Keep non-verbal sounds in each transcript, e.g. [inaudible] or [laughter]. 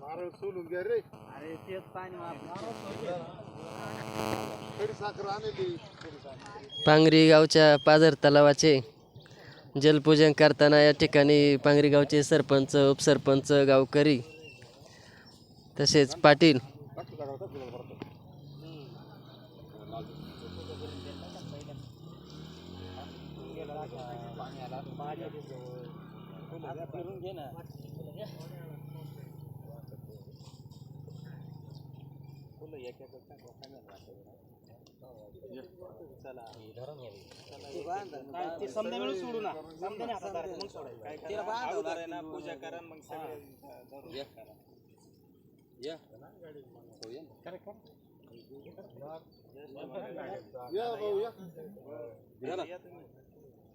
नारळ सोलून घ्या रे अरे तेच पाणी खडी साखर आणली पांगरी गावच्या पाझर तलावाचे जलपूजन करताना या ठिकाणी पांगरी गावचे सरपंच उपसरपंच गावकरी तसेच पाटील फिरून घे ना ते समजा मिळून सोडू ना समजा हातात मग सोडायचं तिला बांधावं ना पूजा करा मग सगळे या भाऊ या.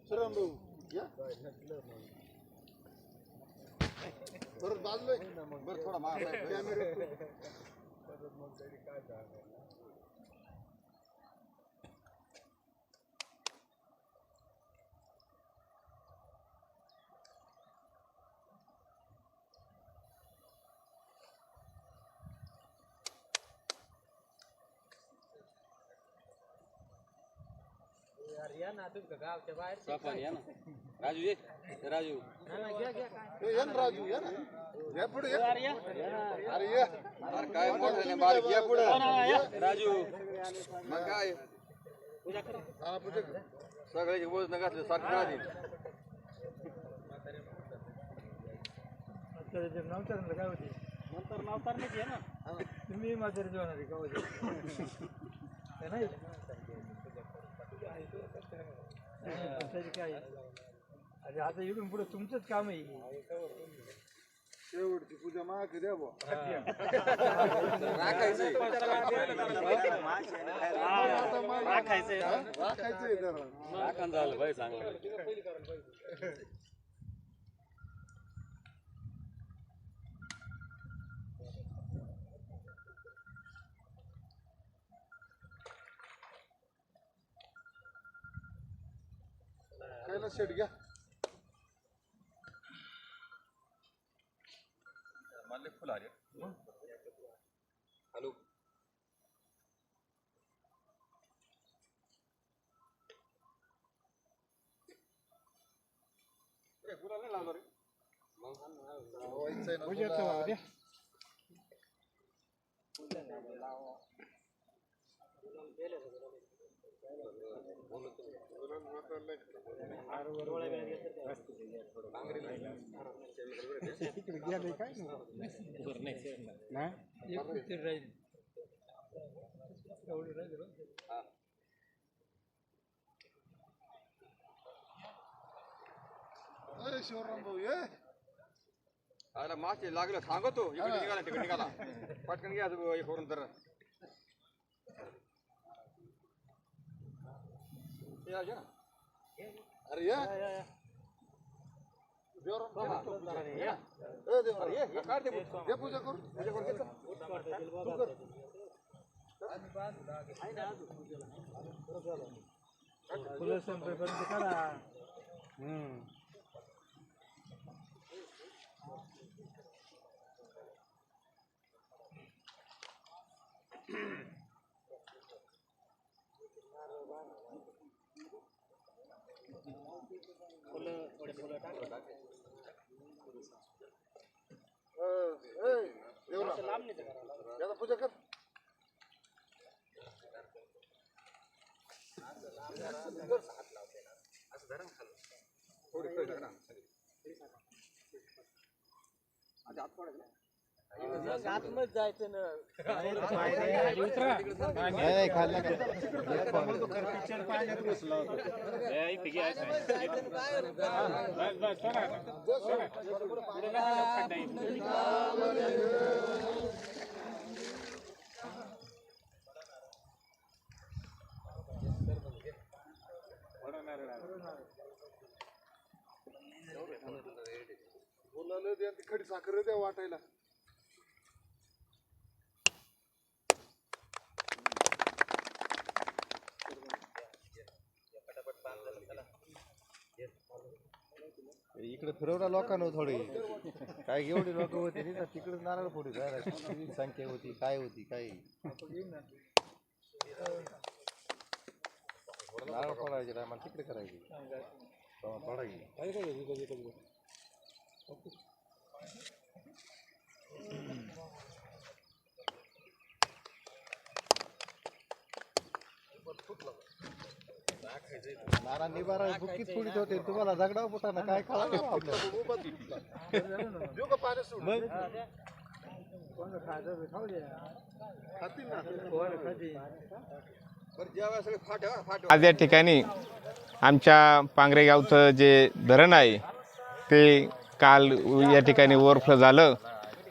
श्रम भाऊ या. बरोबर बाजलोय बरं थोडा माग कॅमेरा राजू ये. राजू. या ना राजू या ना. या पुढे या. अरे ये. अरे काय मोठं बारीक ये पुढे. राजू. मग काय? पूजा कर. सगळ्याची वजन घातलं सारखं राहते. नंतर नवतर नाही ना. तुम्ही म्हातारी जेवणार आहे का होते? [laughs] नाही? काय अरे आता इकडून पुढे तुमचंच काम आहे. शेवटची पूजा माग द्या बुवा. राखायचंय. राखायचंय. जरा. राखण झालं भाई चांगलं. कैलास शेट घ्या मला फुल आले हॅलो लावायचंय ना तुला. अरे शिवराम भाऊ ये आला मासे लागलं सांगतो इकडे निघाला तिकडे निघाला. पटकन घ्या तू हे करून तर. हे राजू ना. अरे ये देवराम भाऊ. ए, देवराम. ये, हे काढ ते बुट. ये पूजा करू पूजा करून घेतलं. फुलं संपेपर्यंत ना? जायचं ना बोलायला द्या खडी साखर द्या वाटायला इकडे फिरवला लोकांना थोडी. काय एवढी लोक होती नाही तिकडे नारळ फोडी काय संख्या होती काय होती काय? नारळ फोडायचे टायमाला तिकडे करायची. तेव्हा फोडायची. नारा निबारा बुक्कीत फोडीत होते. तुम्हाला झगडाव पुटाना काय कळालं [laughs] बरं फाटे हा, फाटे आज या ठिकाणी आमच्या पांगरे गावचं जे धरण आहे ते काल या ठिकाणी ओव्हरफ्लो झालं.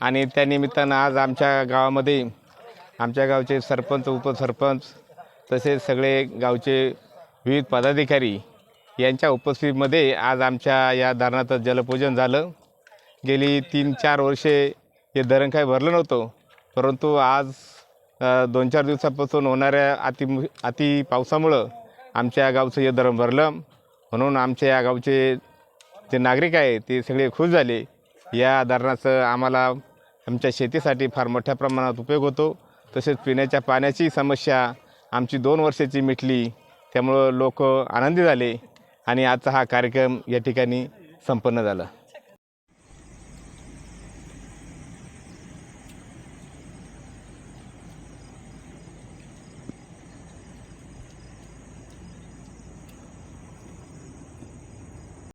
आणि त्या निमित्तानं आज आमच्या गावामध्ये आमच्या गावचे सरपंच उपसरपंच तसेच सगळे गावचे विविध पदाधिकारी यांच्या उपस्थितीमध्ये आज आमच्या या धरणाचं जलपूजन झालं. गेली तीन चार वर्षे हे धरण काही भरलं नव्हतं. परंतु आज दोन चार दिवसापासून होणाऱ्या अति अति पावसामुळं आमच्या गावचं हे धरण भरलं. म्हणून आमच्या या गावचे जे नागरिक आहे ते सगळे खुश झाले. या धरणाचं आम्हाला आमच्या शेतीसाठी फार मोठ्या प्रमाणात उपयोग होतो. तसेच पिण्याच्या पाण्याची समस्या आमची दोन वर्षाची मिटली. त्यामुळं लोक आनंदी झाले आणि आजचा हा कार्यक्रम या ठिकाणी संपन्न झाला.